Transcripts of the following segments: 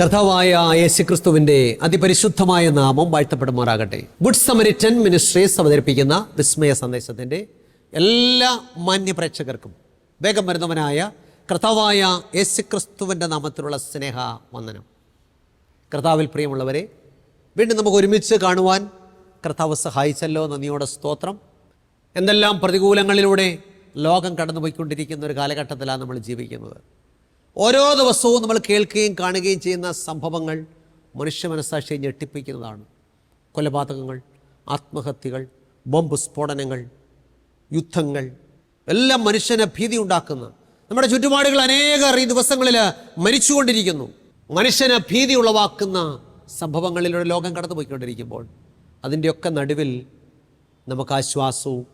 കർത്താവായ യേശുക്രിസ്തുവിന്റെ അതിപരിശുദ്ധമായ നാമം വാഴ്ത്തപ്പെടുമാറാകട്ടെ. ഗുഡ് സമരിറ്റൻ മിനിസ്ട്രീസ് അവതരിപ്പിക്കുന്ന വിസ്മയ സന്ദേശത്തിന്റെ എല്ലാ മാന്യ പ്രേക്ഷകർക്കും വേഗം വരുന്നവനായ കർത്താവായ യേശുക്രിസ്തുവിന്റെ നാമത്തിലുള്ള സ്നേഹ വന്ദനം. കർത്താവിൽ പ്രിയമുള്ളവരെ വീണ്ടും നമുക്ക് ഒരുമിച്ച് കാണുവാൻ കർത്താവ് സഹായിച്ചല്ലോ നന്ദിയോടെ സ്തോത്രം. എന്തെല്ലാം പ്രതികൂലങ്ങളിലൂടെ ലോകം കടന്നുപോയിക്കൊണ്ടിരിക്കുന്ന ഒരു കാലഘട്ടത്തിലാണ് നമ്മൾ ജീവിക്കുന്നത്. ഓരോ ദിവസവും നമ്മൾ കേൾക്കുകയും കാണുകയും ചെയ്യുന്ന സംഭവങ്ങൾ മനുഷ്യ മനസ്സാക്ഷിയെ ഞെട്ടിപ്പിക്കുന്നതാണ്. കൊലപാതകങ്ങൾ ആത്മഹത്യകൾ ബോംബ് സ്ഫോടനങ്ങൾ യുദ്ധങ്ങൾ എല്ലാം മനുഷ്യനെ ഭീതി ഉണ്ടാക്കുന്ന. നമ്മുടെ ചുറ്റുപാടുകൾ അനേകർ ഈ ദിവസങ്ങളിൽ മരിച്ചുകൊണ്ടിരിക്കുന്നു. മനുഷ്യനെ ഭീതി ഉളവാക്കുന്ന സംഭവങ്ങളിലൂടെ ലോകം കടന്നുപോയിക്കൊണ്ടിരിക്കുമ്പോൾ അതിന്റെയൊക്കെ നടുവിൽ നമുക്ക് ആശ്വാസവും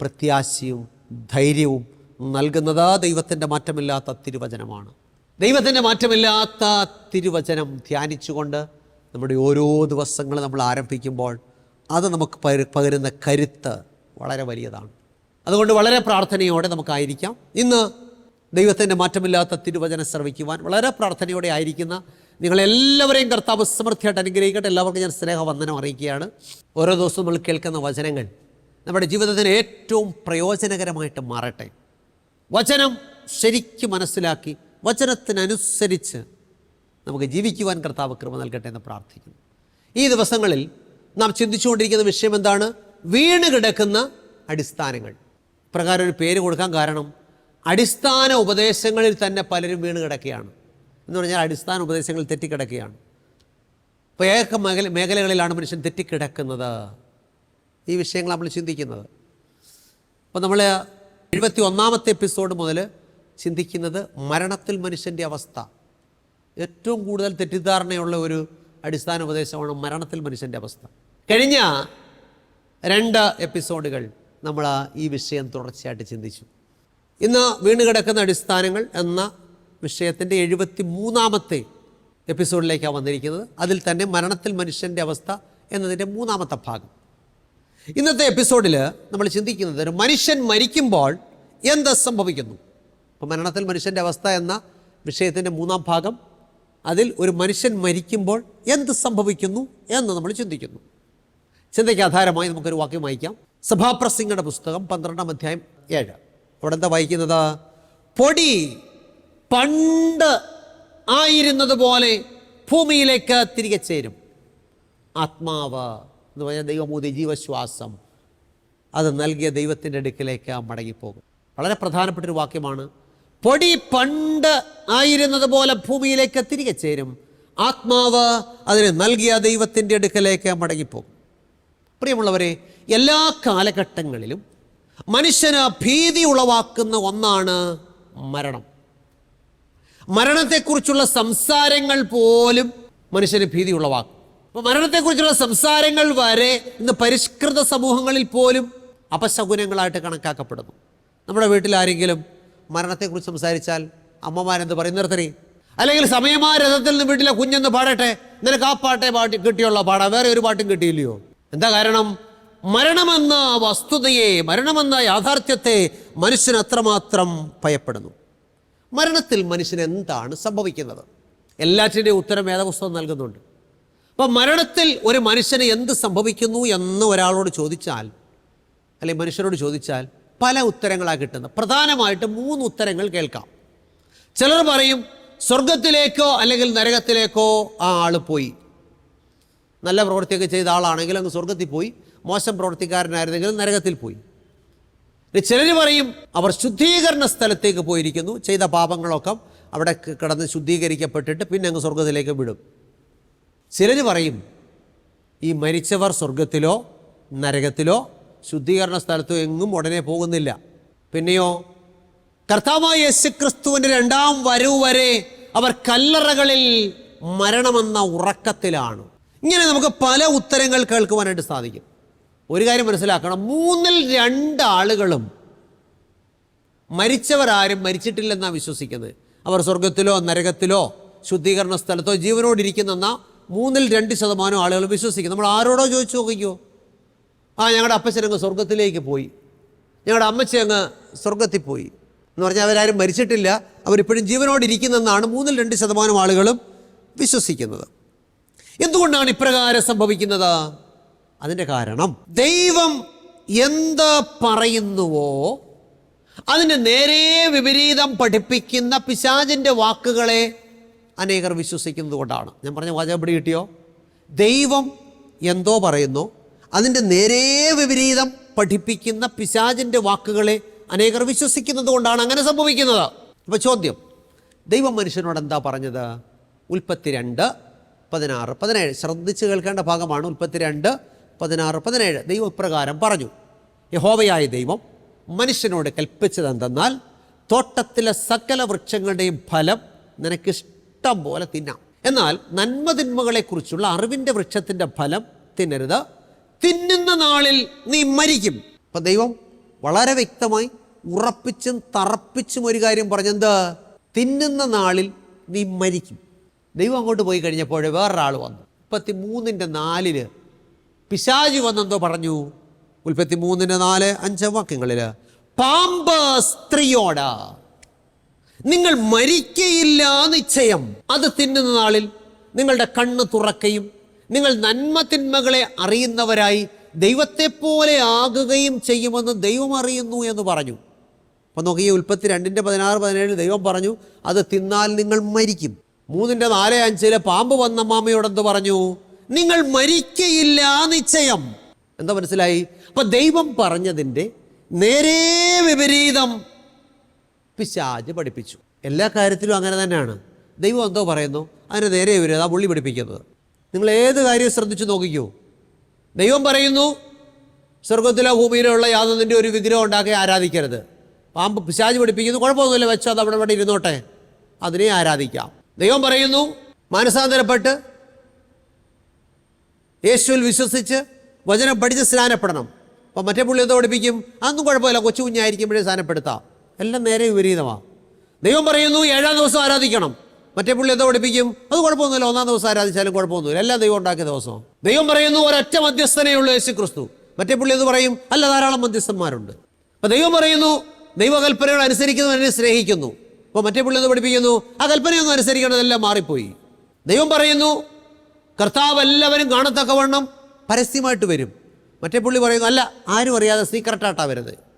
പ്രത്യാശയും ധൈര്യവും നൽകുന്നത് ദൈവത്തിന്റെ മാറ്റമില്ലാത്ത തിരുവചനമാണ്. ദൈവത്തിന്റെ മാറ്റമില്ലാത്ത തിരുവചനം ധ്യാനിച്ചുകൊണ്ട് നമ്മുടെ ഓരോ ദിവസങ്ങൾ നമ്മൾ ആരംഭിക്കുമ്പോൾ അത് നമുക്ക് പകരുന്ന കരുത്ത് വളരെ വലിയതാണ്. അതുകൊണ്ട് വളരെ പ്രാർത്ഥനയോടെ നമുക്കായിരിക്കാം. ഇന്ന് ദൈവത്തിന്റെ മാറ്റമില്ലാത്ത തിരുവചനം ശ്രവിക്കുവാൻ വളരെ പ്രാർത്ഥനയോടെ ആയിരിക്കുന്ന നിങ്ങളെല്ലാവരെയും കർത്താവ് സമൃദ്ധിയായിട്ട് അനുഗ്രഹിക്കട്ടെ. എല്ലാവർക്കും ഞാൻ സ്നേഹവന്ദനം അറിയിക്കുകയാണ്. ഓരോ ദിവസവും നമ്മൾ കേൾക്കുന്ന വചനങ്ങൾ നമ്മുടെ ജീവിതത്തിന് ഏറ്റവും പ്രയോജനകരമായിട്ട് മാറട്ടെ. വചനം ശരിക്കും മനസ്സിലാക്കി വചനത്തിനനുസരിച്ച് നമുക്ക് ജീവിക്കുവാൻ കർത്താവ് കൃപ നൽകട്ടെ എന്ന് പ്രാർത്ഥിക്കുന്നു. ഈ ദിവസങ്ങളിൽ നാം ചിന്തിച്ചുകൊണ്ടിരിക്കുന്ന വിഷയം എന്താണ്? വീണ് കിടക്കുന്ന അടിസ്ഥാനങ്ങൾ. പ്രകാരം ഒരു പേര് കൊടുക്കാൻ കാരണം അടിസ്ഥാന ഉപദേശങ്ങളിൽ തന്നെ പലരും വീണ് കിടക്കുകയാണ്. എന്ന് പറഞ്ഞാൽ അടിസ്ഥാന ഉപദേശങ്ങൾ തെറ്റിക്കിടക്കുകയാണ്. ഇപ്പോൾ ഏക മേഖല മേഖലകളിലാണ് മനുഷ്യൻ തെറ്റിക്കിടക്കുന്നത്. ഈ വിഷയങ്ങൾ നമ്മൾ ചിന്തിക്കുന്നത്. അപ്പോൾ നമ്മൾ എഴുപത്തി ഒന്നാമത്തെ എപ്പിസോഡ് മുതൽ ചിന്തിക്കുന്നത് മരണത്തിൽ മനുഷ്യന്റെ അവസ്ഥ. ഏറ്റവും കൂടുതൽ തെറ്റിദ്ധാരണയുള്ള ഒരു അടിസ്ഥാന ഉപദേശമാണ് മരണത്തിൽ മനുഷ്യന്റെ അവസ്ഥ. കഴിഞ്ഞ രണ്ട് എപ്പിസോഡുകൾ നമ്മൾ ഈ വിഷയം തുടർച്ചയായിട്ട് ചിന്തിച്ചു. ഇന്ന് വീണ് കിടക്കുന്ന അടിസ്ഥാനങ്ങൾ എന്ന വിഷയത്തിന്റെ എഴുപത്തി മൂന്നാമത്തെ എപ്പിസോഡിലേക്കാണ് വന്നിരിക്കുന്നത്. അതിൽ തന്നെ മരണത്തിൽ മനുഷ്യന്റെ അവസ്ഥ എന്നതിന്റെ മൂന്നാമത്തെ ഭാഗം. ഇന്നത്തെ എപ്പിസോഡിൽ നമ്മൾ ചിന്തിക്കുന്നത് ഒരു മനുഷ്യൻ മരിക്കുമ്പോൾ എന്ത് സംഭവിക്കുന്നു? അപ്പോൾ മരണത്തിൽ മനുഷ്യന്റെ അവസ്ഥ എന്ന വിഷയത്തിന്റെ മൂന്നാം ഭാഗം. അതിൽ ഒരു മനുഷ്യൻ മരിക്കുമ്പോൾ എന്ത് സംഭവിക്കുന്നു എന്ന് നമ്മൾ ചിന്തിക്കുന്നു. ചിന്തയ്ക്ക് ആധാരമായി നമുക്കൊരു വാക്യം വായിക്കാം. സഭാപ്രസിംഗയുടെ പുസ്തകം പന്ത്രണ്ടാം അധ്യായം ഏഴ്. അവിടെ എന്താ വായിക്കുന്നത്? പൊടി പണ്ട് ആയിരുന്നത് പോലെ ഭൂമിയിലേക്ക് തിരികെ ചേരും. ആത്മാവ് എന്ന് പറഞ്ഞാൽ ദൈവമൂതി ജീവശ്വാസം. അത് നൽകിയ ദൈവത്തിന്റെ അടുക്കിലേക്ക് മടങ്ങിപ്പോകും. വളരെ പ്രധാനപ്പെട്ട ഒരു വാക്യമാണ്. പൊടി പണ്ട് ആയിരുന്നത് പോലെ ഭൂമിയിലേക്ക് തിരികെ ചേരും. ആത്മാവ് അതിന് നൽകിയ ദൈവത്തിന്റെ അടുക്കലേക്ക് മടങ്ങിപ്പോകും. പ്രിയമുള്ളവരെ എല്ലാ കാലഘട്ടങ്ങളിലും മനുഷ്യന് ഭീതി ഉളവാക്കുന്ന ഒന്നാണ് മരണം. മരണത്തെക്കുറിച്ചുള്ള സംസാരങ്ങൾ പോലും മനുഷ്യന് ഭീതി ഉളവാക്കും. അപ്പോൾ മരണത്തെക്കുറിച്ചുള്ള സംസാരങ്ങൾ വരെ ഇന്ന് പരിഷ്കൃത സമൂഹങ്ങളിൽ പോലും അപശകുനങ്ങളായിട്ട് കണക്കാക്കപ്പെടുന്നു. നമ്മുടെ വീട്ടിൽ ആരെങ്കിലും മരണത്തെക്കുറിച്ച് സംസാരിച്ചാൽ അമ്മമാരെന്ത് പറയും? നിർത്തരി അല്ലെങ്കിൽ സമയമാ രഥത്തിൽ നിന്ന് വീട്ടിലെ കുഞ്ഞെന്ന് പാടട്ടെ. നിനക്ക് ആ പാട്ടേ പാട്ട് കിട്ടിയുള്ള പാടാ. വേറെ ഒരു പാട്ടും കിട്ടിയില്ലയോ? എന്താ കാരണം? മരണമെന്ന വസ്തുതയെ മരണമെന്ന യാഥാർത്ഥ്യത്തെ മനുഷ്യൻ അത്രമാത്രം ഭയപ്പെടുന്നു. മരണത്തിൽ മനുഷ്യന് എന്താണ് സംഭവിക്കുന്നത്? എല്ലാറ്റിന്റെയും ഉത്തരം വേദപുസ്തകം നൽകുന്നുണ്ട്. അപ്പം മരണത്തിൽ ഒരു മനുഷ്യന് എന്ത് സംഭവിക്കുന്നു എന്ന് ഒരാളോട് ചോദിച്ചാൽ അല്ലെങ്കിൽ മനുഷ്യരോട് ചോദിച്ചാൽ പല ഉത്തരങ്ങളാണ് കിട്ടുന്നത്. പ്രധാനമായിട്ട് മൂന്ന് ഉത്തരങ്ങൾ കേൾക്കാം. ചിലർ പറയും സ്വർഗത്തിലേക്കോ അല്ലെങ്കിൽ നരകത്തിലേക്കോ ആ ആൾ പോയി. നല്ല പ്രവൃത്തിയൊക്കെ ചെയ്ത ആളാണെങ്കിൽ അങ്ങ് സ്വർഗത്തിൽ പോയി മോശം പ്രവൃത്തിക്കാരനായിരുന്നെങ്കിൽ നരകത്തിൽ പോയി. ചിലർ പറയും അവർ ശുദ്ധീകരണ സ്ഥലത്തേക്ക് പോയിരിക്കുന്നു ചെയ്ത പാപങ്ങളൊക്കെ അവിടെ കിടന്ന് ശുദ്ധീകരിക്കപ്പെട്ടിട്ട് പിന്നെ അങ്ങ് സ്വർഗത്തിലേക്ക് വിടും. ചിലർ പറയും ഈ മരിച്ചവർ സ്വർഗത്തിലോ നരകത്തിലോ ശുദ്ധീകരണ സ്ഥലത്തോ എങ്ങും ഉടനെ പോകുന്നില്ല. പിന്നെയോ കർത്താവായ യേശുക്രിസ്തുവിന്റെ രണ്ടാം വരവ് വരെ അവർ കല്ലറകളിൽ മരണമെന്ന ഉറക്കത്തിലാണ്. ഇങ്ങനെ നമുക്ക് പല ഉത്തരങ്ങൾ കേൾക്കുവാനായിട്ട് സാധിക്കും. ഒരു കാര്യം മനസ്സിലാക്കണം മൂന്നിൽ രണ്ട് ആളുകളും മരിച്ചവരാരും മരിച്ചിട്ടില്ലെന്നാണ് വിശ്വസിക്കുന്നത്. അവർ സ്വർഗത്തിലോ നരകത്തിലോ ശുദ്ധീകരണ സ്ഥലത്തോ ജീവനോടിരിക്കുന്നെന്ന മൂന്നിൽ രണ്ട് ശതമാനം ആളുകൾ വിശ്വസിക്കും. നമ്മൾ ആരോടോ ചോദിച്ചു നോക്കിക്കോ. ആ ഞങ്ങളുടെ അപ്പച്ചൻ അങ്ങ് സ്വർഗത്തിലേക്ക് പോയി. ഞങ്ങളുടെ അമ്മച്ചി അങ്ങ് സ്വർഗത്തിൽ പോയി. എന്ന് പറഞ്ഞാൽ അവരാരും മരിച്ചിട്ടില്ല. അവരിപ്പോഴും ജീവനോടിരിക്കുന്നെന്നാണ് മൂന്നിൽ രണ്ട് ശതമാനം ആളുകളും വിശ്വസിക്കുന്നത്. എന്തുകൊണ്ടാണ് ഇപ്രകാരം സംഭവിക്കുന്നത്? അതിന്റെ കാരണം ദൈവം എന്ത് പറയുന്നുവോ അതിന് നേരെ വിപരീതം പഠിപ്പിക്കുന്ന പിശാചിന്റെ വാക്കുകളെ അനേകർ വിശ്വസിക്കുന്നത് കൊണ്ടാണ്. ഞാൻ പറഞ്ഞ വാചകം പിടി കിട്ടിയോ? ദൈവം എന്തോ പറയുന്നു അതിന്റെ നേരെ വിപരീതം പഠിപ്പിക്കുന്ന പിശാചിന്റെ വാക്കുകളെ അനേകർ വിശ്വസിക്കുന്നത് കൊണ്ടാണ് അങ്ങനെ സംഭവിക്കുന്നത്. അപ്പോൾ ചോദ്യം ദൈവം മനുഷ്യനോട് എന്താ പറഞ്ഞത്? ഉൽപ്പത്തി രണ്ട് പതിനാറ് പതിനേഴ്. ശ്രദ്ധിച്ച് കേൾക്കേണ്ട ഭാഗമാണ് ഉൽപ്പത്തി രണ്ട് പതിനാറ് പതിനേഴ്. ദൈവം ഇപ്രകാരം പറഞ്ഞു യഹോവയായ ദൈവം മനുഷ്യനോട് കൽപ്പിച്ചതെന്തെന്നാൽ തോട്ടത്തിലെ സകല വൃക്ഷങ്ങളുടെയും ഫലം നിനക്കിഷ്ടം പോലെ തിന്നാം. എന്നാൽ നന്മതിന്മകളെക്കുറിച്ചുള്ള അറിവിന്റെ വൃക്ഷത്തിന്റെ ഫലം തിന്നരുത്. തിന്നുന്ന നാളിൽ നീ മരിക്കും. അപ്പം ദൈവം വളരെ വ്യക്തമായി ഉറപ്പിച്ചും തറപ്പിച്ചും ഒരു കാര്യം പറഞ്ഞെന്ത്? തിന്നുന്ന നാളിൽ നീ മരിക്കും. ദൈവം അങ്ങോട്ട് പോയി കഴിഞ്ഞപ്പോൾ വേറൊരാൾ വന്നു. മുപ്പത്തി മൂന്നിന്റെ നാലിൽ പിശാജി വന്നെന്തോ പറഞ്ഞു? മുൽപ്പത്തി മൂന്നിന്റെ നാല് അഞ്ച് വാക്യങ്ങളിൽ പാമ്പ് സ്ത്രീയോട്. നിങ്ങൾ മരിക്കയില്ല നിശ്ചയം അത് തിന്നുന്ന നാളിൽ നിങ്ങളുടെ കണ്ണ് തുറക്കുകയും നിങ്ങൾ നന്മ തിന്മകളെ അറിയുന്നവരായി ദൈവത്തെപ്പോലെ ആകുകയും ചെയ്യുമെന്ന് ദൈവം അറിയുന്നു എന്ന് പറഞ്ഞു. അപ്പം നോക്കി ഉൽപ്പത്തി രണ്ടിന്റെ പതിനാറ് പതിനേഴ് ദൈവം പറഞ്ഞു അത് തിന്നാൽ നിങ്ങൾ മരിക്കും. മൂന്നിന്റെ നാല് അഞ്ചിൽ പാമ്പ് വന്ന മാമയോടെന്ത് പറഞ്ഞു? നിങ്ങൾ മരിക്കയില്ല നിശ്ചയം എന്താ മനസ്സിലായി? അപ്പം ദൈവം പറഞ്ഞതിന്റെ നേരേ വിപരീതം. പിശാജ് പഠിപ്പിച്ചു. എല്ലാ കാര്യത്തിലും അങ്ങനെ തന്നെയാണ്. ദൈവം എന്തോ പറയുന്നു? അതിന് നേരെ വരും ആ പുള്ളി പഠിപ്പിക്കുന്നത്. നിങ്ങൾ ഏത് കാര്യവും ശ്രദ്ധിച്ചു നോക്കിക്കൂ. ദൈവം പറയുന്നു സ്വർഗത്തിലോ ഭൂമിയിലോ ഉള്ള യാതൊന്നിന്റെ ഒരു വിഗ്രഹം ഉണ്ടാക്കി ആരാധിക്കരുത്. പാമ്പ് പിശാജ് പഠിപ്പിക്കുന്നു കുഴപ്പമൊന്നുമില്ല വെച്ചോ അത് അവിടെ ഇവിടെ ഇരുന്നോട്ടെ. അതിനെ ആരാധിക്കാം. ദൈവം പറയുന്നു മാനസാന്തരപ്പെട്ട് യേശുവിൽ വിശ്വസിച്ച് വചനം പഠിച്ച് സ്നാനപ്പെടണം. അപ്പം മറ്റേ പുള്ളി എന്തോ പഠിപ്പിക്കും? അതൊന്നും കുഴപ്പമില്ല കൊച്ചു കുഞ്ഞായിരിക്കുമ്പോഴേ സ്നാനപ്പെടുത്താം. എല്ലാം നേരെ വിപരീതമാണ് ദൈവം പറയുന്നു ഏഴാം ദിവസം ആരാധിക്കണം. മറ്റേ പുള്ളി എന്തോ പഠിപ്പിക്കും? അത് കുഴപ്പമൊന്നുമില്ല. ഒന്നാം ദിവസം ആരാധിച്ചാലും കുഴപ്പമൊന്നുമില്ല. എല്ലാം ദൈവം ഉണ്ടാക്കിയ ദിവസം ദൈവം പറയുന്നു ഒരൊറ്റ മധ്യസ്ഥനേ ഉള്ളൂ യേശു ക്രിസ്തു മറ്റേ പുള്ളി എന്ന് പറയും? അല്ല ധാരാളം മധ്യസ്ഥന്മാരുണ്ട്. അപ്പോൾ ദൈവം പറയുന്നു ദൈവകൽപ്പനകൾ അനുസരിക്കുന്നവനെ സ്നേഹിക്കുന്നു. അപ്പോൾ മറ്റേ പുള്ളി എന്ന് പഠിപ്പിക്കുന്നു? ആ കൽപ്പനയൊന്നും അനുസരിക്കേണ്ടതെല്ലാം മാറിപ്പോയി. ദൈവം പറയുന്നു കർത്താവ് എല്ലാവരും കാണത്തക്കവണ്ണം പരസ്യമായിട്ട് വരും. മറ്റേ പുള്ളി പറയുന്നു അല്ല ആരും അറിയാതെ സീക്രട്ടായിട്ടാണ് വരുന്നത്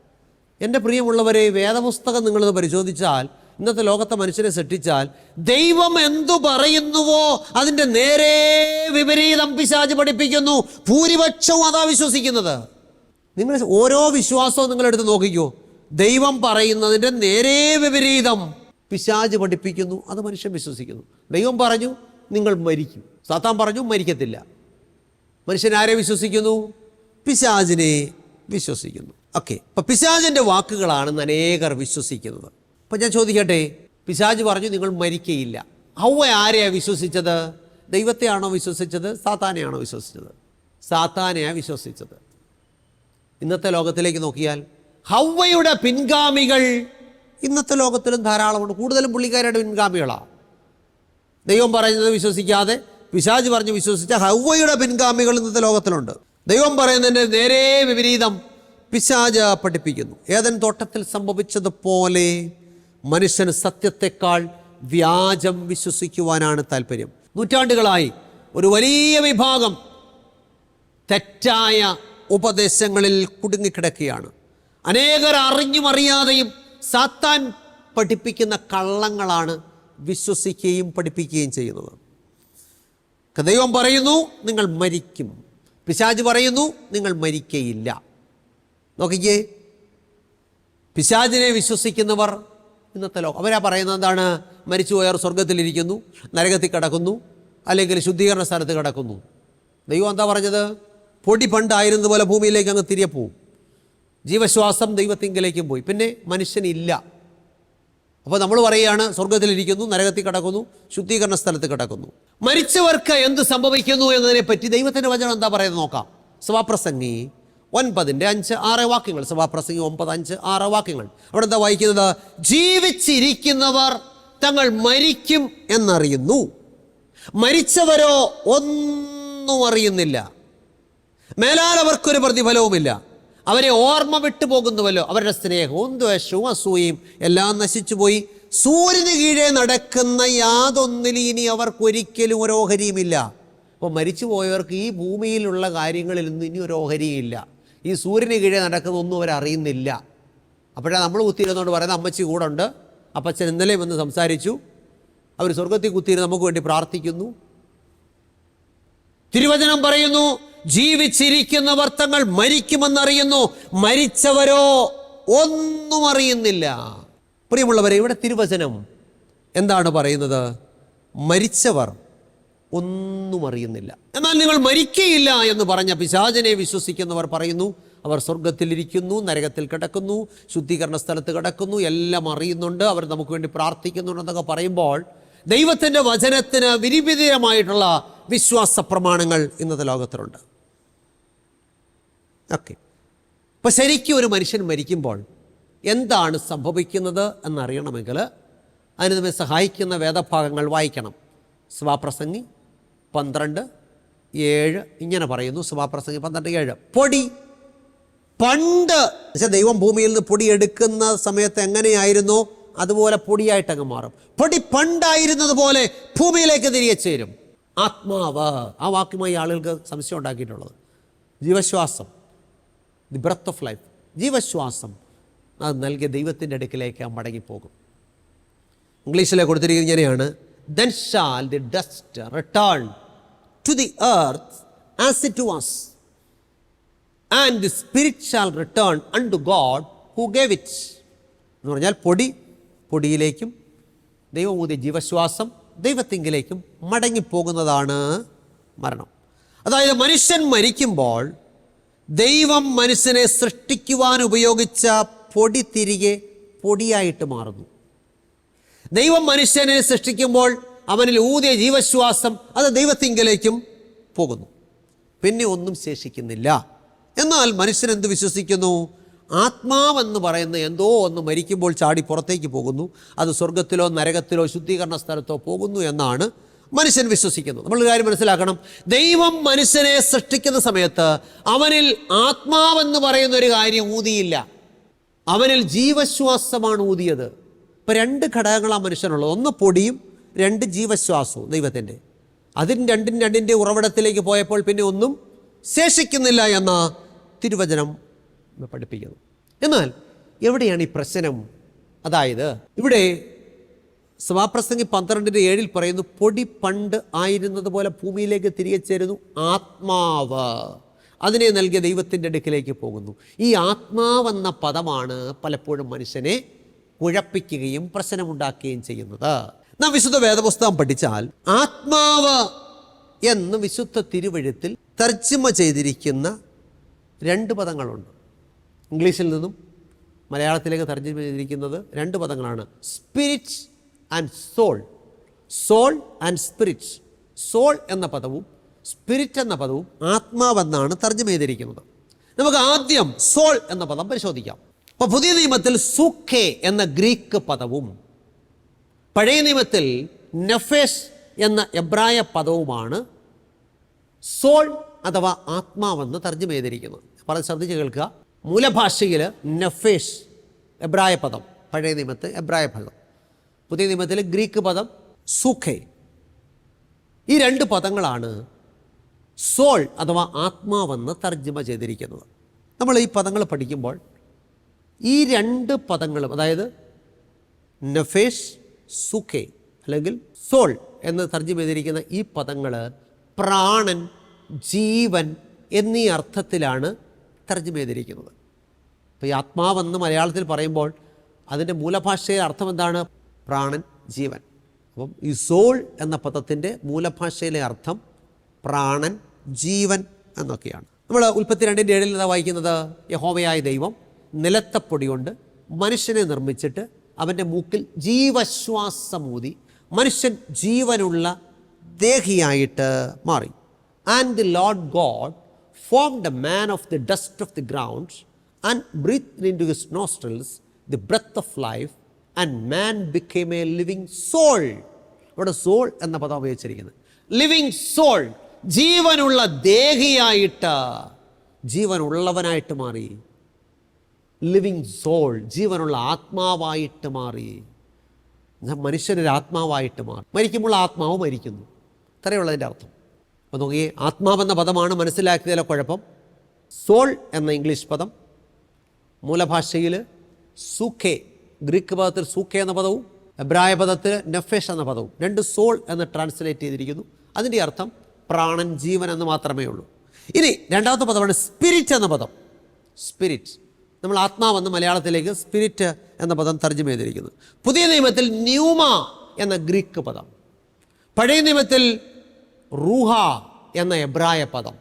എന്റെ പ്രിയമുള്ളവരെ വേദപുസ്തകം നിങ്ങളിത് പരിശോധിച്ചാൽ ഇന്നത്തെ ലോകത്തെ മനുഷ്യരെ സൃഷ്ടിച്ചാൽ ദൈവം എന്തു പറയുന്നുവോ അതിന്റെ നേരെ വിപരീതം പിശാജ് പഠിപ്പിക്കുന്നു. ഭൂരിപക്ഷവും അതാ വിശ്വസിക്കുന്നത്. നിങ്ങൾ ഓരോ വിശ്വാസവും നിങ്ങളെടുത്ത് നോക്കിക്കോ. ദൈവം പറയുന്നതിന്റെ നേരെ വിപരീതം പിശാജ് പഠിപ്പിക്കുന്നു. അത് മനുഷ്യൻ വിശ്വസിക്കുന്നു. ദൈവം പറഞ്ഞു നിങ്ങൾ മരിക്കും. സാത്താൻ പറഞ്ഞു മരിക്കത്തില്ല. മനുഷ്യൻ ആരെ വിശ്വസിക്കുന്നു? പിശാജിനെ വിശ്വസിക്കുന്നു. ഓക്കെ. അപ്പൊ പിശാജിന്റെ വാക്കുകളാണ് അനേകർ വിശ്വസിക്കുന്നത്. അപ്പൊ ഞാൻ ചോദിക്കട്ടെ പിശാജ് പറഞ്ഞു നിങ്ങൾ മരിക്കയില്ല. ഹൗവ ആരെയാ വിശ്വസിച്ചത്? ദൈവത്തെയാണോ വിശ്വസിച്ചത്? സാത്താനെയാണോ വിശ്വസിച്ചത്? സാത്താനെയാണ് വിശ്വസിച്ചത്. ഇന്നത്തെ ലോകത്തിലേക്ക് നോക്കിയാൽ ഹൗവയുടെ പിൻഗാമികൾ ഇന്നത്തെ ലോകത്തിലും ധാരാളമുണ്ട്. കൂടുതലും പുള്ളിക്കാരുടെ പിൻഗാമികളാണ് ദൈവം പറയുന്നത് വിശ്വസിക്കാതെ പിശാജ് പറഞ്ഞ് വിശ്വസിച്ച ഹൗവയുടെ പിൻഗാമികൾ ഇന്നത്തെ ലോകത്തിലുണ്ട്. ദൈവം പറയുന്നതിന്റെ നേരെ വിപരീതം. പിശാജ് പഠിപ്പിക്കുന്നു ഏതൻ തോട്ടത്തിൽ സംഭവിച്ചതുപോലെ മനുഷ്യന് സത്യത്തെക്കാൾ വ്യാജം വിശ്വസിക്കുവാനാണ് താല്പര്യം നൂറ്റാണ്ടുകളായി ഒരു വലിയ വിഭാഗം തെറ്റായ ഉപദേശങ്ങളിൽ കുടുങ്ങിക്കിടക്കുകയാണ്. അനേകർ അറിഞ്ഞും അറിയാതെയും സാത്താൻ പഠിപ്പിക്കുന്ന കള്ളങ്ങളാണ് വിശ്വസിക്കുകയും പഠിപ്പിക്കുകയും ചെയ്യുന്നത്. ദൈവം പറയുന്നു നിങ്ങൾ മരിക്കും. പിശാജ് പറയുന്നു നിങ്ങൾ മരിക്കയില്ല. നോക്കിക്കേ. പിശാചിനെ വിശ്വസിക്കുന്നവർ ഇന്നത്തെ ലോകം. അവരാ പറയുന്നത് എന്താണ്? മരിച്ചുപോയവർ സ്വർഗത്തിലിരിക്കുന്നു നരകത്തിൽ കിടക്കുന്നു അല്ലെങ്കിൽ ശുദ്ധീകരണ സ്ഥലത്ത് കിടക്കുന്നു. ദൈവം എന്താ പറഞ്ഞത്? പൊടി പണ്ടായിരുന്നത് പോലെ ഭൂമിയിലേക്ക് അങ്ങ് തിരികെ പോവും. ജീവശ്വാസം ദൈവത്തിങ്കിലേക്കും പോയി. പിന്നെ മനുഷ്യനില്ല. അപ്പോൾ നമ്മൾ പറയുകയാണ് സ്വർഗത്തിലിരിക്കുന്നു നരകത്തിൽ കിടക്കുന്നു ശുദ്ധീകരണ സ്ഥലത്ത് കിടക്കുന്നു. മരിച്ചവർക്ക് എന്ത് സംഭവിക്കുന്നു എന്നതിനെ പറ്റി ദൈവത്തിന്റെ വചനം എന്താ പറയുന്നത് നോക്കാം. സഭാപ്രസംഗി ഒൻപതിന്റെ അഞ്ച് ആറ് വാക്യങ്ങൾ. സഭാപ്രസംഗി ഒമ്പത് അഞ്ച് ആറ് വാക്യങ്ങൾ. അവിടെ എന്താ വായിക്കുന്നത്? ജീവിച്ചിരിക്കുന്നവർ തങ്ങൾ മരിക്കും എന്നറിയുന്നു. മരിച്ചവരോ ഒന്നും അറിയുന്നില്ല. മേലാൽ അവർക്കൊരു പ്രതിഫലവുമില്ല. അവരെ ഓർമ്മ വിട്ടു പോകുന്നുവല്ലോ. അവരുടെ സ്നേഹവും ദ്വേഷവും അസൂയയും എല്ലാം നശിച്ചുപോയി സൂര്യന് കീഴെ നടക്കുന്ന യാതൊന്നിലി ഇനി അവർക്കൊരിക്കലും ഒരു ഓഹരിയുമില്ല. അപ്പോൾ മരിച്ചു പോയവർക്ക് ഈ ഭൂമിയിലുള്ള കാര്യങ്ങളിൽ നിന്ന് ഇനി ഒരു ഓഹരിയില്ല ഈ സൂര്യന് കീഴേ നടക്കുന്നതൊന്നും അവരറിയുന്നില്ല അപ്പോഴാണ് നമ്മൾ കുത്തിയിരുന്നോണ്ട് പറയുന്നത് അമ്മച്ചി കൂടെ ഉണ്ട് അപ്പച്ചൻ ഇന്നലെയും വന്ന് സംസാരിച്ചു. അവർ സ്വർഗത്തിൽ കുത്തിയിരുന്ന് നമുക്ക് വേണ്ടി പ്രാർത്ഥിക്കുന്നു. തിരുവചനം പറയുന്നു ജീവിച്ചിരിക്കുന്നവർ തങ്ങൾ മരിക്കുമെന്നറിയുന്നു. മരിച്ചവരോ ഒന്നും അറിയുന്നില്ല. പ്രിയമുള്ളവരെ ഇവിടെ തിരുവചനം എന്താണ് പറയുന്നത്? മരിച്ചവർ. ഒന്നും അറിയുന്നില്ല. എന്നാൽ നിങ്ങൾ മരിക്കയില്ല എന്ന് പറഞ്ഞ പിശാചനെ വിശ്വസിക്കുന്നവർ പറയുന്നു അവർ സ്വർഗത്തിലിരിക്കുന്നു നരകത്തിൽ കിടക്കുന്നു ശുദ്ധീകരണ സ്ഥലത്ത് കിടക്കുന്നു എല്ലാം അറിയുന്നുണ്ട് അവർ നമുക്ക് വേണ്ടി പ്രാർത്ഥിക്കുന്നുണ്ടെന്നൊക്കെ പറയുമ്പോൾ ദൈവത്തിന്റെ വചനത്തിന് വിരിവിധീയമായിട്ടുള്ള വിശ്വാസ പ്രമാണങ്ങൾ ഇന്നത്തെ ലോകത്തിലുണ്ട്. ഓക്കെ അപ്പോൾ ശരിക്കും ഒരു മനുഷ്യൻ മരിക്കുമ്പോൾ എന്താണ് സംഭവിക്കുന്നത് എന്നറിയണമെങ്കിൽ അതിന് നമ്മെ സഹായിക്കുന്ന വേദഭാഗങ്ങൾ വായിക്കണം. സ്വാപ്രസംഗി പന്ത്രണ്ട് ഏഴ് ഇങ്ങനെ പറയുന്നു സഭാപ്രസംഗി പന്ത്രണ്ട് ഏഴ്. പൊടി. പണ്ട് പക്ഷേ ദൈവം ഭൂമിയിൽ നിന്ന് പൊടി എടുക്കുന്ന സമയത്ത് എങ്ങനെയായിരുന്നു? അതുപോലെ പൊടിയായിട്ടങ്ങ് മാറും. പൊടി പണ്ടായിരുന്നത് പോലെ ഭൂമിയിലേക്ക് തിരികെ ചേരും. ആത്മാവ്. ആ വാക്കുമായി ആളുകൾക്ക് സംശയം ഉണ്ടാക്കിയിട്ടുള്ളത്. ജീവശ്വാസം. ദി ബ്രത്ത് ഓഫ് ലൈഫ് ജീവശ്വാസം. അത് നൽകിയ ദൈവത്തിന്റെ അടുക്കിലേക്ക് മടങ്ങിപ്പോകും. ഇംഗ്ലീഷിലെ കൊടുത്തിരിക്കുന്നത് ഇങ്ങനെയാണ്. Then shall the dust return to the earth as it was, and the spirit shall return unto God who gave it. എന്ന് പറഞ്ഞാൽ പൊടി പൊടിയിലേക്കും ദൈവമൂതിയ ജീവശ്വാസം ദൈവത്തിങ്കിലേക്കും മടങ്ങിപ്പോകുന്നതാണ് മരണം. അതായത് മനുഷ്യൻ മരിക്കുമ്പോൾ ദൈവം മനുഷ്യനെ സൃഷ്ടിക്കുവാൻ ഉപയോഗിച്ച പൊടി തിരികെ പൊടിയായിട്ട് മാറുന്നു. ദൈവം മനുഷ്യനെ സൃഷ്ടിക്കുമ്പോൾ അവനിൽ ഊതിയ ജീവശ്വാസം അത് ദൈവത്തിങ്കലേക്കും പോകുന്നു. പിന്നെ ഒന്നും ശേഷിക്കുന്നില്ല. എന്നാൽ മനുഷ്യൻ എന്ത് വിശ്വസിക്കുന്നു? ആത്മാവെന്ന് പറയുന്ന എന്തോ ഒന്ന് മരിക്കുമ്പോൾ ചാടി പുറത്തേക്ക് പോകുന്നു. അത് സ്വർഗത്തിലോ നരകത്തിലോ ശുദ്ധീകരണ സ്ഥലത്തോ പോകുന്നു എന്നാണ് മനുഷ്യൻ വിശ്വസിക്കുന്നു നമ്മൾ കാര്യം മനസ്സിലാക്കണം. ദൈവം മനുഷ്യനെ സൃഷ്ടിക്കുന്ന സമയത്ത് അവനിൽ ആത്മാവെന്ന് പറയുന്ന ഒരു കാര്യം ഊതിയില്ല. അവനിൽ ജീവശ്വാസമാണ് ഊതിയത്. ഇപ്പം രണ്ട് ഘടകങ്ങളാണ് മനുഷ്യനുള്ളത്. ഒന്ന് പൊടിയും രണ്ട് ജീവശ്വാസവും ദൈവത്തിന്റെ. അതിന് രണ്ടും രണ്ടിന്റെ ഉറവിടത്തിലേക്ക് പോയപ്പോൾ പിന്നെ ഒന്നും ശേഷിക്കുന്നില്ല എന്ന തിരുവചനം പഠിപ്പിക്കുന്നു. എന്നാൽ എവിടെയാണ് ഈ പ്രശ്നം? അതായത് ഇവിടെ സഭാപ്രസംഗി പന്ത്രണ്ടിന്റെ ഏഴിൽ പറയുന്നു പൊടി പണ്ട് ആയിരുന്നത് പോലെ ഭൂമിയിലേക്ക് തിരികെ ചേരുന്നു ആത്മാവ്. അതിനെ നൽകിയ ദൈവത്തിന്റെ അടുക്കിലേക്ക് പോകുന്നു. ഈ ആത്മാവെന്ന പദമാണ് പലപ്പോഴും മനുഷ്യനെ കുഴപ്പിക്കുകയും പ്രശ്നമുണ്ടാക്കുകയും ചെയ്യുന്നത്. നാം വിശുദ്ധ വേദപുസ്തകം പഠിച്ചാൽ ആത്മാവ് എന്ന് വിശുദ്ധ തിരുവഴുത്തിൽ തർജമ ചെയ്തിരിക്കുന്ന രണ്ട് പദങ്ങളുണ്ട്. ഇംഗ്ലീഷിൽ നിന്നും മലയാളത്തിലേക്ക് തർജമ ചെയ്തിരിക്കുന്നത് രണ്ട് പദങ്ങളാണ്. Spirit and soul soul and spirit soul എന്ന പദവും സ്പിരിറ്റ് എന്ന പദവും ആത്മാവെന്നാണ് തർജമ ചെയ്തിരിക്കുന്നത്. നമുക്ക് ആദ്യം സോൾ എന്ന പദം പരിശോധിക്കാം. അപ്പോൾ പുതിയ നിയമത്തിൽ സുഖെ എന്ന ഗ്രീക്ക് പദവും പഴയ നിയമത്തിൽ നഫേസ് എന്ന എബ്രായ പദവുമാണ് സോൾ അഥവാ ആത്മാവെന്ന് തർജമ ചെയ്തിരിക്കുന്നത് പറഞ്ഞ് ശ്രദ്ധിച്ച് കേൾക്കുക. മൂലഭാഷയിൽ നഫേസ് എബ്രായ പദം പഴയ നിയമത്ത് എബ്രായ പദം. പുതിയ നിയമത്തിൽ ഗ്രീക്ക് പദം സുഖെ. ഈ രണ്ട് പദങ്ങളാണ് സോൾ അഥവാ ആത്മാവെന്ന് തർജമ ചെയ്തിരിക്കുന്നത്. നമ്മൾ ഈ പദങ്ങൾ പഠിക്കുമ്പോൾ ഈ രണ്ട് പദങ്ങളും അതായത് നഫേഷ് സുഖെ അല്ലെങ്കിൽ സോൾ എന്ന് തർജമ ചെയ്തിരിക്കുന്ന ഈ പദങ്ങൾ പ്രാണൻ ജീവൻ എന്നീ അർത്ഥത്തിലാണ് തർജമ ചെയ്തിരിക്കുന്നത്. അപ്പോൾ ഈ ആത്മാവെന്ന് മലയാളത്തിൽ പറയുമ്പോൾ അതിന്റെ മൂലഭാഷയിലെ അർത്ഥം എന്താണ്? പ്രാണൻ ജീവൻ. അപ്പം ഈ സോൾ എന്ന പദത്തിന്റെ മൂലഭാഷയിലെ അർത്ഥം പ്രാണൻ ജീവൻ എന്നൊക്കെയാണ്. നമ്മൾ ഉൽപ്പത്തി രണ്ടിന്റെ ഏഴിൽ നിന്ന് വായിക്കുന്നത്? യഹോമയായ ദൈവം നിലത്തെ പൊടി കൊണ്ട് മനുഷ്യനെ നിർമ്മിച്ചിട്ട് അവന്റെ മൂക്കിൽ ജീവശ്വാസമൂതി മനുഷ്യൻ ജീവനുള്ള ദേഹിയായിട്ട് മാറി. And the lord God formed the man of the dust of the ground and breathe in to his nostrils the breath of life and man became a living soul ഇവിടെ സോൾ എന്ന പദം ഉപയോഗിച്ചിരിക്കുന്നത് ലിവിങ് സോൾ ജീവനുള്ള ദേഹിയായിട്ട് ജീവനുള്ളവനായിട്ട് മാറി. Living soul ജീവനുള്ള ആത്മാവായിട്ട് മാറി. മനുഷ്യനൊരു ആത്മാവായിട്ട് മാറി. മരിക്കുമ്പോൾ ആത്മാവ് മരിക്കുന്നു. ഇത്രയുള്ളതിന്റെ അർത്ഥം. അപ്പോൾ നോക്കിയേ ആത്മാവെന്ന പദമാണ് മനസ്സിലാക്കിയതിലെ കുഴപ്പം. സോൾ എന്ന ഇംഗ്ലീഷ് പദം. മൂലഭാഷയിൽ സൂഖെ ഗ്രീക്ക് പദത്തിൽ സൂഖെ എന്ന പദവും എബ്രായ പദത്തിൽ നെഫേഷ് എന്ന പദവും. രണ്ട് സോൾ എന്ന് ട്രാൻസ്ലേറ്റ് ചെയ്തിരിക്കുന്നു. അതിന്റെ അർത്ഥം പ്രാണൻ ജീവൻ എന്ന് മാത്രമേ ഉള്ളൂ. ഇനി രണ്ടാമത്തെ പദമാണ് സ്പിരിറ്റ് എന്ന പദം. സ്പിരിറ്റ്. നമ്മൾ ആത്മാവെന്ന് മലയാളത്തിലേക്ക് സ്പിരിറ്റ് എന്ന പദം തർജമ ചെയ്തിരിക്കുന്നു. പുതിയ നിയമത്തിൽ ന്യൂമ എന്ന ഗ്രീക്ക് പദം. പഴയ നിയമത്തിൽ റൂഹ എന്ന എബ്രായ പദം.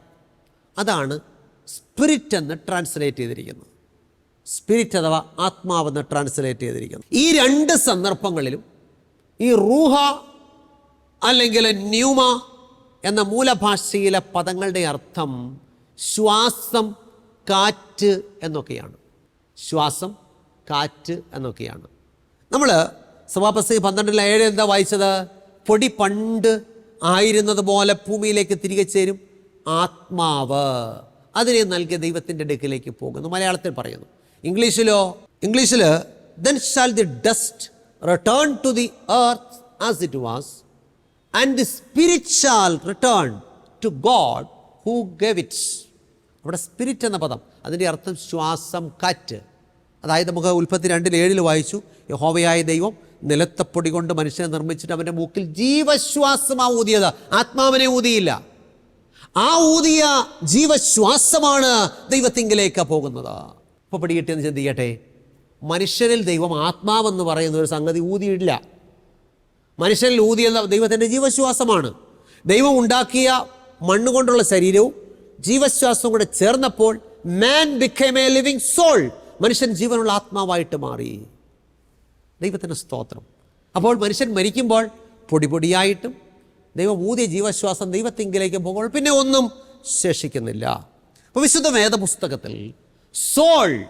അതാണ് സ്പിരിറ്റ് എന്ന് ട്രാൻസ്ലേറ്റ് ചെയ്തിരിക്കുന്നത്. സ്പിരിറ്റ് അഥവാ ആത്മാവെന്ന് ട്രാൻസ്ലേറ്റ് ചെയ്തിരിക്കുന്നു. ഈ രണ്ട് സന്ദർഭങ്ങളിലും ഈ റൂഹ അല്ലെങ്കിൽ ന്യൂമ എന്ന മൂലഭാഷയിലെ പദങ്ങളുടെ അർത്ഥം ശ്വാസം കാറ്റ് എന്നൊക്കെയാണ്. ശ്വാസം കാറ്റ് എന്നൊക്കെയാണ്. നമ്മൾ സഭാപസ്തി പന്ത്രണ്ടിൽ ഏഴ് എന്താ വായിച്ചത്? പൊടി പണ്ട് ആയിരുന്നത് പോലെ ഭൂമിയിലേക്ക് തിരികെ ചേരും ആത്മാവ്. അതിനെ നൽകിയ ദൈവത്തിന്റെ അടുക്കിലേക്ക് പോകുന്നു. മലയാളത്തിൽ പറയുന്നു. ഇംഗ്ലീഷിലോ? ഇംഗ്ലീഷിൽ then shall the dust return to the earth as it was and the spirit shall return to God who gave its അവിടെ സ്പിരിറ്റ് എന്ന പദം. അതിന്റെ അർത്ഥം ശ്വാസം കാറ്റ്. അതായത് നമുക്ക് ഉൽപ്പത്തി രണ്ടിൽ ഏഴിൽ വായിച്ചു യഹോവയായ ദൈവം നിലത്തപ്പൊടി കൊണ്ട് മനുഷ്യനെ നിർമ്മിച്ചിട്ട് അവന്റെ മൂക്കിൽ ജീവശ്വാസമാ ഊതിയത്. ആത്മാവിനെ ഊതിയില്ല. ആ ഊതിയ ജീവശ്വാസമാണ് ദൈവത്തിങ്കിലേക്ക് പോകുന്നത്. ഇപ്പോൾ പിടികിട്ടിയെന്ന് ചിന്തിക്കട്ടെ മനുഷ്യനിൽ ദൈവം ആത്മാവെന്ന് പറയുന്ന ഒരു സംഗതി ഊതിയില്ല മനുഷ്യനിൽ ഊതിയ ദൈവത്തിന്റെ ജീവശ്വാസമാണ്. ദൈവം ഉണ്ടാക്കിയ മണ്ണുകൊണ്ടുള്ള ശരീരവും ജീവശ്വാസവും കൂടെ ചേർന്നപ്പോൾ man became a living soul മനുഷ്യൻ ജീവനുള്ള ആത്മാവായിട്ട് മാറി. ദൈവത്തിന്റെ സ്തോത്രം. അപ്പോൾ മനുഷ്യൻ മരിക്കുമ്പോൾ പൊടി പൊടിയായിട്ടും ദൈവം ഊതിയ ജീവശ്വാസം ദൈവത്തിങ്കിലേക്ക് പോകുമ്പോൾ പിന്നെ ഒന്നും ശേഷിക്കുന്നില്ല. അപ്പോൾ വിശുദ്ധ വേദപുസ്തകത്തിൽ സോൾ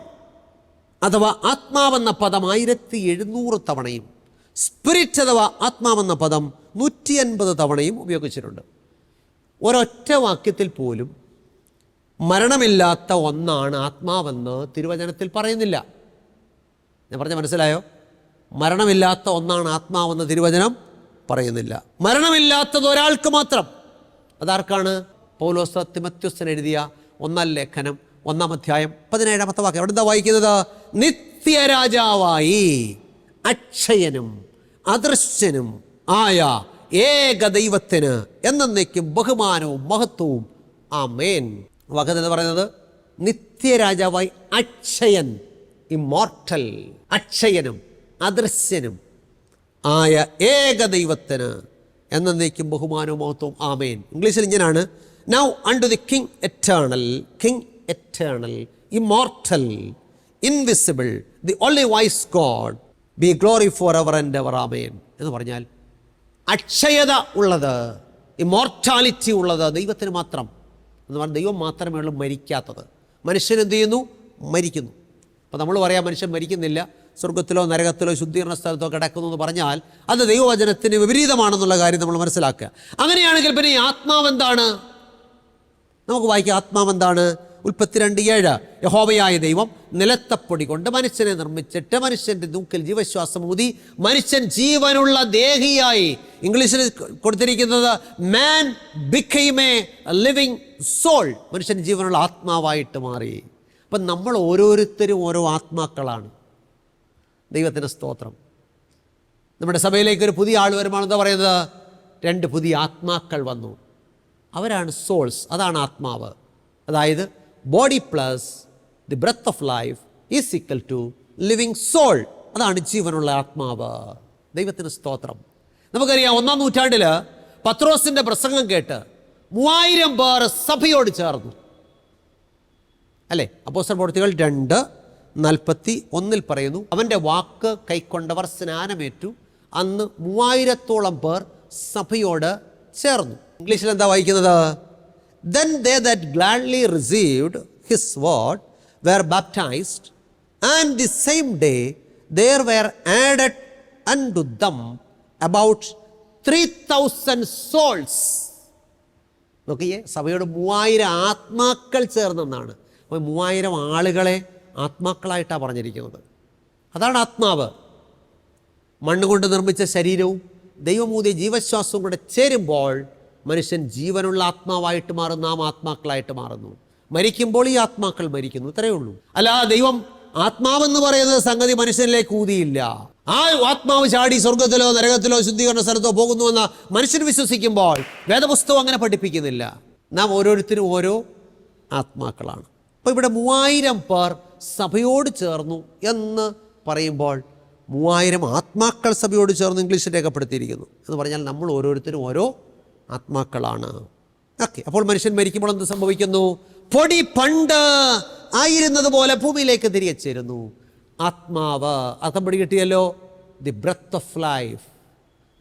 അഥവാ ആത്മാവെന്ന പദം ആയിരത്തി എഴുന്നൂറ് തവണയും സ്പിരിറ്റ് അഥവാ ആത്മാവെന്ന പദം നൂറ്റി അൻപത് തവണയും ഉപയോഗിച്ചിട്ടുണ്ട്. ഒരൊറ്റ വാക്യത്തിൽ പോലും മരണമില്ലാത്ത ഒന്നാണ് ആത്മാവെന്ന് തിരുവചനത്തിൽ പറയുന്നില്ല. ഞാൻ പറഞ്ഞ മനസ്സിലായോ? മരണമില്ലാത്ത ഒന്നാണ് ആത്മാവെന്ന് തിരുവചനം പറയുന്നില്ല. മരണമില്ലാത്തത് ഒരാൾക്ക് മാത്രം. അതാർക്കാണ്? പൗലോസ് തിമത്യുസ്തൻ എഴുതിയ ഒന്നാം ലേഖനം ഒന്നാം അധ്യായം പതിനേഴാമത്തെ വാക്യം. അവിടെ എന്താ വായിക്കുന്നത്? നിത്യരാജാവായി അക്ഷയനും അദൃശ്യനും ആയ ഏക ദൈവത്തിന് എന്നേക്കും ബഹുമാനവും മഹത്വവും. ആ മേൻ വാക്കത്ത് എന്ന് പറയുന്നത് നിത്യരാജാവായി അക്ഷയൻ ഇമ്മോർട്ടൽ അക്ഷയനും അദൃശ്യനും ആയ ഏക ദൈവത്തിന് എന്നേക്കും ബഹുമാനവും മഹത്വവും. ആമേൻ. ഇംഗ്ലീഷിൽ ഇങ്ങനെയാണ് now unto the king eternal king eternal immortal invisible the only wise God be glory for ever and ever amen. എന്ന് പറഞ്ഞാൽ അക്ഷയത ഉള്ളത് ഇമോർട്ടാലിറ്റി ഉള്ളത് ദൈവത്തിന് മാത്രം. എന്ന് പറഞ്ഞാൽ ദൈവം മാത്രമേ ഉള്ളൂ മരിക്കാത്തത്. മനുഷ്യൻ എന്ത് ചെയ്യുന്നു? മരിക്കുന്നു. അപ്പോൾ നമ്മൾ പറയാം മനുഷ്യൻ മരിക്കുന്നില്ല. സ്വർഗത്തിലോ നരകത്തിലോ ശുദ്ധീകരണ സ്ഥലത്തോ കിടക്കുന്നു എന്ന് പറഞ്ഞാൽ അത് ദൈവവചനത്തിന് വിപരീതമാണെന്നുള്ള കാര്യം നമ്മൾ മനസ്സിലാക്കുക. അങ്ങനെയാണെങ്കിൽ പിന്നെ ആത്മാവ് എന്താണ്? നമുക്ക് വായിക്കാം. ആത്മാവ് എന്താണ്? ഉൽപ്പത്തി രണ്ട് ഏഴ്. യഹോവയായ ദൈവം നിലത്തപ്പൊടി കൊണ്ട് മനുഷ്യനെ നിർമ്മിച്ചിട്ട് മനുഷ്യന്റെ ദൂക്കിൽ ജീവശ്വാസം ഊതി മനുഷ്യൻ ജീവനുള്ള ദേഹിയായി. ഇംഗ്ലീഷിൽ കൊടുത്തിരിക്കുന്നത് man became a living soul മനുഷ്യൻ ജീവനുള്ള ആത്മാവായിട്ട് മാറി. അപ്പം നമ്മൾ ഓരോരുത്തരും ഓരോ ആത്മാക്കളാണ്. ദൈവത്തിന്റെ സ്തോത്രം. നമ്മുടെ സഭയിലേക്ക് ഒരു പുതിയ ആൾ വരുമ്പോൾ എന്താ പറയുന്നത്? രണ്ട് പുതിയ ആത്മാക്കൾ വന്നു. അവരാണ് സോൾസ് അതാണ് ആത്മാവ്. അതായത് body plus the breath of life is equal to living soul അതാണ് ജീവനുള്ള ആത്മാവ്. ദൈവത്തിന് സ്തോത്രം. നമുക്കറിയാം ഒന്നാം നൂറ്റാണ്ടിൽ പത്രോസിന്റെ പ്രസംഗം കേട്ട് മൂവായിരം പേർ സഭയോട് ചേർന്നു. അല്ലേ? അപ്പോസ്റ്റർ പ്രവൃത്തികൾ രണ്ട് നാൽപ്പത്തി ഒന്നിൽ പറയുന്നു അവന്റെ വാക്ക് കൈക്കൊണ്ടവർ സ്നാനമേറ്റു. അന്ന് മൂവായിരത്തോളം പേർ സഭയോട് ചേർന്നു. ഇംഗ്ലീഷിൽ എന്താ വായിക്കുന്നത്? They that gladly received his word were baptized and the same day there were added unto them about three thousand souls നോക്കിയേ സഭയുടെ മൂവായിരം ആത്മാക്കൾ ചേർന്നെന്നാണ് അപ്പോൾ മൂവായിരം ആളുകളെ ആത്മാക്കളായിട്ടാണ് പറഞ്ഞിരിക്കുന്നത്. അതാണ് ആത്മാവ്. മണ്ണുകൊണ്ട് നിർമ്മിച്ച ശരീരവും ദൈവമൂതിയ ജീവശ്വാസവും കൂടെ ചേരുമ്പോൾ മനുഷ്യൻ ജീവനുള്ള ആത്മാവായിട്ട് മാറുന്നു നാം ആത്മാക്കളായിട്ട് മാറുന്നു. മരിക്കുമ്പോൾ ഈ ആത്മാക്കൾ മരിക്കുന്നു ഇത്രയേ ഉള്ളൂ. അല്ല ദൈവം ആത്മാവെന്ന് പറയുന്നത് സംഗതി മനുഷ്യനിലേക്ക് ഊതിയില്ല. ആ ആത്മാവ് ചാടി സ്വർഗത്തിലോ നരകത്തിലോ ശുദ്ധീകരണ സ്ഥലത്തോ പോകുന്നുവെന്ന് മനുഷ്യൻ വിശ്വസിക്കുമ്പോൾ വേദപുസ്തകം അങ്ങനെ പഠിപ്പിക്കുന്നില്ല. നാം ഓരോരുത്തരും ഓരോ ആത്മാക്കളാണ്. അപ്പോൾ ഇവിടെ മൂവായിരം പേർ സഭയോട് ചേർന്നു എന്ന് പറയുമ്പോൾ മൂവായിരം ആത്മാക്കൾ സഭയോട് ചേർന്ന് ഇംഗ്ലീഷിൽ രേഖപ്പെടുത്തിയിരിക്കുന്നു. എന്ന് പറഞ്ഞാൽ നമ്മൾ ഓരോരുത്തരും ഓരോ ആത്മാക്കളാണ്. ഓക്കെ അപ്പോൾ മനുഷ്യൻ മരിക്കുമ്പോൾ എന്ത് സംഭവിക്കുന്നു? പൊടി പണ്ട് ആയിരുന്നത് പോലെ ഭൂമിയിലേക്ക് തിരികെ ചേരുന്നു ആത്മാവ് അർത്ഥം പിടി കിട്ടിയല്ലോ? ദി ബ്രത്ത് ഓഫ് ലൈഫ്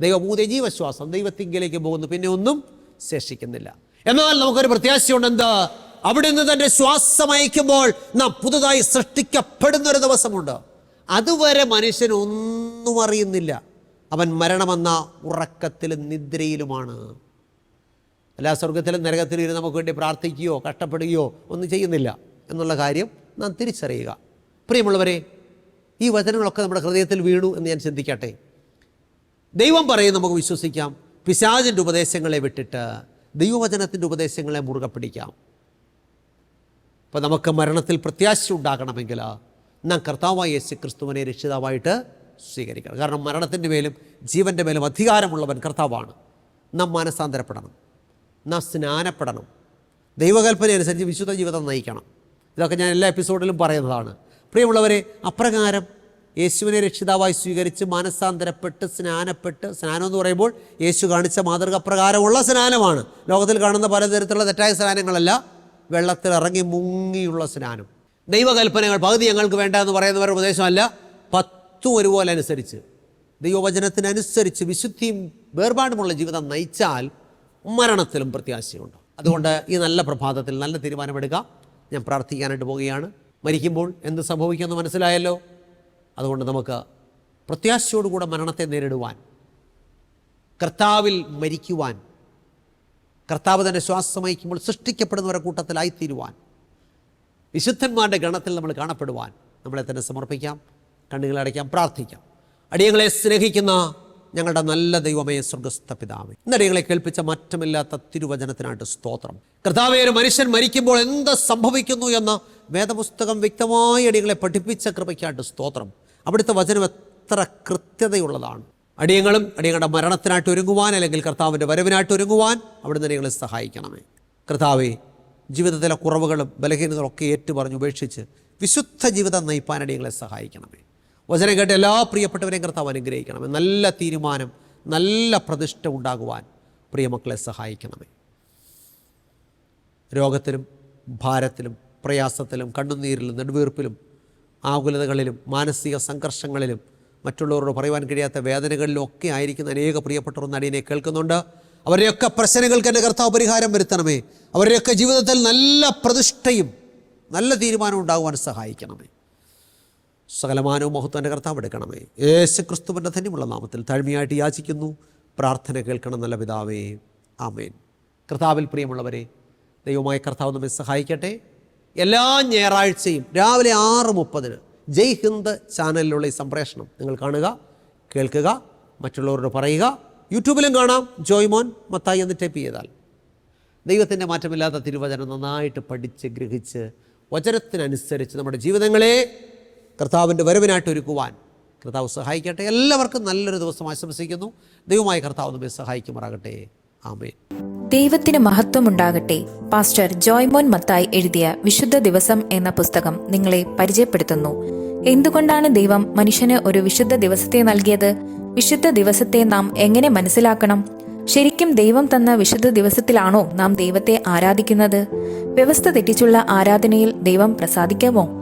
ദൈവഭൂത ജീവശ്വാസം ദൈവത്തിങ്കിലേക്ക് പോകുന്നു പിന്നെ ഒന്നും ശേഷിക്കുന്നില്ല. എന്നാൽ നമുക്കൊരു പ്രത്യാശയുണ്ട് എന്ത്? അവിടെ നിന്ന് തന്റെ ശ്വാസം അയക്കുമ്പോൾ നാം പുതുതായി സൃഷ്ടിക്കപ്പെടുന്ന ഒരു ദിവസമുണ്ട്. അതുവരെ മനുഷ്യൻ ഒന്നും അറിയുന്നില്ല. അവൻ മരണമെന്ന ഉറക്കത്തിലും നിദ്രയിലുമാണ്. എല്ലാ സ്വർഗത്തിലും നരകത്തിലും ഇരുന്ന് നമുക്ക് വേണ്ടി പ്രാർത്ഥിക്കുകയോ കഷ്ടപ്പെടുകയോ ഒന്നും ചെയ്യുന്നില്ല എന്നുള്ള കാര്യം നാം തിരിച്ചറിയുക. പ്രിയമുള്ളവരെ ഈ വചനങ്ങളൊക്കെ നമ്മുടെ ഹൃദയത്തിൽ വീണു എന്ന് ഞാൻ ചിന്തിക്കട്ടെ. ദൈവം പറയും നമുക്ക് വിശ്വസിക്കാം. പിശാചിന്റെ ഉപദേശങ്ങളെ വിട്ടിട്ട് ദൈവവചനത്തിന്റെ ഉപദേശങ്ങളെ മുറുകെ പിടിക്കാം. അപ്പോൾ നമുക്ക് മരണത്തിൽ പ്രത്യാശ ഉണ്ടാകണമെങ്കിൽ നാം കർത്താവായ യേശു ക്രിസ്തുവിനെ രക്ഷിതാവായിട്ട് സ്വീകരിക്കണം. കാരണം മരണത്തിന്റെ മേലും ജീവന്റെ മേലും അധികാരമുള്ളവൻ കർത്താവാണ്. നാം മാനസാന്തരപ്പെടണം. നാം സ്നാനപ്പെടണം ദൈവകൽപ്പന അനുസരിച്ച് വിശുദ്ധ ജീവിതം നയിക്കണം. ഇതൊക്കെ ഞാൻ എല്ലാ എപ്പിസോഡിലും പറയുന്നതാണ്. പ്രിയമുള്ളവരെ അപ്രകാരം യേശുവിനെ രക്ഷിതാവായി സ്വീകരിച്ച് മാനസാന്തരപ്പെട്ട് സ്നാനപ്പെട്ട് സ്നാനം എന്ന് പറയുമ്പോൾ യേശു കാണിച്ച മാതൃക പ്രകാരമുള്ള സ്നാനമാണ്. ലോകത്തിൽ കാണുന്ന പലതരത്തിലുള്ള തെറ്റായ സ്നാനങ്ങളല്ല വെള്ളത്തിൽ ഇറങ്ങി മുങ്ങിയുള്ള സ്നാനം. ദൈവകൽപ്പനകൾ പകുതി ഞങ്ങൾക്ക് വേണ്ട എന്ന് പറയുന്നവരുടെ ഉപദേശമല്ല. പത്തും ഒരുപോലെ അനുസരിച്ച് ദൈവവചനത്തിനനുസരിച്ച് വിശുദ്ധിയും വേർപാടുമുള്ള ജീവിതം നയിച്ചാൽ മരണത്തിലും പ്രത്യാശയുണ്ട്. അതുകൊണ്ട് ഈ നല്ല പ്രഭാതത്തിൽ നല്ല തീരുമാനമെടുക്കാം ഞാൻ പ്രാർത്ഥിക്കാനായിട്ട് പോവുകയാണ്. മരിക്കുമ്പോൾ എന്ത് സംഭവിക്കുമെന്ന് മനസ്സിലായല്ലോ? അതുകൊണ്ട് നമുക്ക് പ്രത്യാശയോടുകൂടെ മരണത്തെ നേരിടുവാൻ കർത്താവിൽ മരിക്കുവാൻ കർത്താവ് തന്നെ ശ്വാസമയക്കുമ്പോൾ സൃഷ്ടിക്കപ്പെടുന്നവരുടെ കൂട്ടത്തിലായിത്തീരുവാൻ വിശുദ്ധന്മാരുടെ ഗണത്തിൽ നമ്മൾ കാണപ്പെടുവാൻ നമ്മളെ തന്നെ സമർപ്പിക്കാം. കണ്ണുകളടയ്ക്കാം പ്രാർത്ഥിക്കാം. അടിയങ്ങളെ സ്നേഹിക്കുന്ന ഞങ്ങളുടെ നല്ല ദൈവമേ സ്വർഗസ്ഥ പിതാവേ. ഞങ്ങളെ കേൾപ്പിച്ച മാറ്റമില്ലാത്ത തിരുവചനത്തിനായിട്ട് സ്തോത്രം. കർത്താവെ ഒരു മനുഷ്യൻ മരിക്കുമ്പോൾ എന്ത് സംഭവിക്കുന്നു എന്ന് വേദപുസ്തകം വ്യക്തമായി അടിയങ്ങളെ പഠിപ്പിച്ച കൃപയ്ക്കായിട്ട് സ്തോത്രം. അവിടുത്തെ വചനം എത്ര കൃത്യതയുള്ളതാണ്. അടിയങ്ങളും അടിയങ്ങളുടെ മരണത്തിനായിട്ട് ഒരുങ്ങുവാൻ അല്ലെങ്കിൽ കർത്താവിന്റെ വരവിനായിട്ട് ഒരുങ്ങുവാൻ അവിടുന്ന് അടിയങ്ങളെ സഹായിക്കണമേ. കർത്താവെ ജീവിതത്തിലെ കുറവുകളും ബലഹീനതകളും ഒക്കെ ഏറ്റുപറഞ്ഞ് ഉപേക്ഷിച്ച് വിശുദ്ധ ജീവിതം നയിപ്പാൻ അടിയങ്ങളെ സഹായിക്കണമേ. വചനം കേട്ട് എല്ലാ പ്രിയപ്പെട്ടവരെയും കർത്താവ് അനുഗ്രഹിക്കണമേ. നല്ല തീരുമാനം നല്ല പ്രതിഷ്ഠ ഉണ്ടാകുവാൻ പ്രിയമക്കളെ സഹായിക്കണമേ. രോഗത്തിലും ഭാരത്തിലും പ്രയാസത്തിലും കണ്ണുനീരിലും നെടുവീർപ്പിലും ആകുലതകളിലും മാനസിക സംഘർഷങ്ങളിലും മറ്റുള്ളവരോട് പറയുവാൻ കഴിയാത്ത വേദനകളിലും ഒക്കെ ആയിരിക്കുന്ന അനേക പ്രിയപ്പെട്ടവർ നടിയനെ കേൾക്കുന്നുണ്ട്. അവരെയൊക്കെ പ്രശ്നങ്ങൾക്ക് എന്റെ കർത്താവ് പരിഹാരം വരുത്തണമേ. അവരുടെയൊക്കെ ജീവിതത്തിൽ നല്ല പ്രതിഷ്ഠയും നല്ല തീരുമാനവും ഉണ്ടാകുവാൻ സഹായിക്കണമേ. സകലമാനവും മഹത്വന്റെ കർത്താവ് എടുക്കണമേ. യേശു ക്രിസ്തുവിന്റെ ധന്യമുള്ള നാമത്തിൽ താഴ്മയായിട്ട് യാചിക്കുന്നു. പ്രാർത്ഥന കേൾക്കണം നല്ല പിതാവേ. ആമേൻ. കർത്താവിൽ പ്രിയമുള്ളവരെ ദൈവമായ കർത്താവ് നമ്മെ സഹായിക്കട്ടെ. എല്ലാ ഞായറാഴ്ചയും രാവിലെ ആറ് മുപ്പതിന് ജയ് ഹിന്ദ് ചാനലിലുള്ള ഈ സംപ്രേഷണം നിങ്ങൾ കാണുക കേൾക്കുക മറ്റുള്ളവരോട് പറയുക. യൂട്യൂബിലും കാണാം. ജോയ്മോൻ മത്തായി എന്ന് ടൈപ്പ് ചെയ്താൽ. ദൈവത്തിന്റെ മാറ്റമില്ലാത്ത തിരുവചനം നന്നായിട്ട് പഠിച്ച് ഗ്രഹിച്ച് വചനത്തിനനുസരിച്ച് നമ്മുടെ ജീവിതങ്ങളെ കർത്താവിന്റെ വരവിനായിട്ട് ഒരുക്കുവാൻ. കർത്താവ് സഹായിക്കട്ടെ. എല്ലാവർക്കും നല്ലൊരു ദിവസം ആശംസിക്കുന്നു. ദൈവമായ കർത്താവ് നമ്മെ സഹായിക്കുമാറാകട്ടെ. ആമേൻ. ദൈവത്തിന് മഹത്വമുണ്ടാകട്ടെ. പാസ്റ്റർ ജോയ്മോൻ മത്തായി എഴുതിയ വിശുദ്ധ ദിവസം എന്ന പുസ്തകം നിങ്ങളെ പരിചയപ്പെടുത്തുന്നു. എന്തുകൊണ്ടാണ് ദൈവം മനുഷ്യന് ഒരു വിശുദ്ധ ദിവസത്തെ നൽകിയത്? വിശുദ്ധ ദിവസത്തെ നാം എങ്ങനെ മനസ്സിലാക്കണം? ശരിക്കും ദൈവം തന്ന വിശുദ്ധ ദിവസത്തിലാണോ നാം ദൈവത്തെ ആരാധിക്കുന്നത്? വ്യവസ്ഥ തെറ്റിച്ചുള്ള ആരാധനയിൽ ദൈവം പ്രസാദിക്കാമോ?